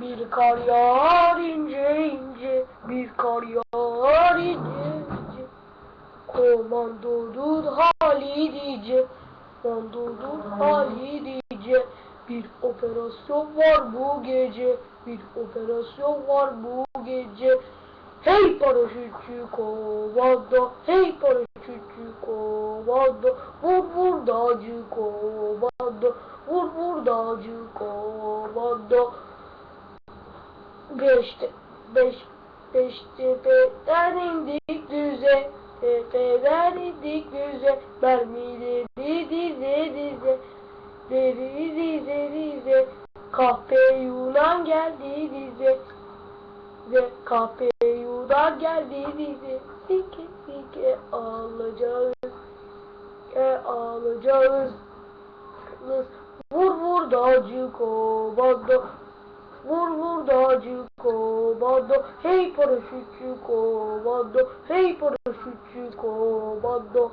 Bir kar yağar ince ince, bir kar yağar ince ince. Komandodun hali diye, komandodun hali diye. Bir operasyon var bu gece, bir operasyon var bu gece. Hey paraşütçü komando, hey paraşütçü komando, vur vur dağcı komando, vur vur dağcı komando. Beşte, beş, beş tepeden indik düze, tepeden indik düze, mermileri dize dize, deri dize dize, kahpe Yunan geldi dize, ve kahpe Yunan geldi dize, sike sike alacağız, e alacağız, vur vur dağcı komando, Vur vur dağcı komando, hey paraşütçü komando, hey paraşütçü komando.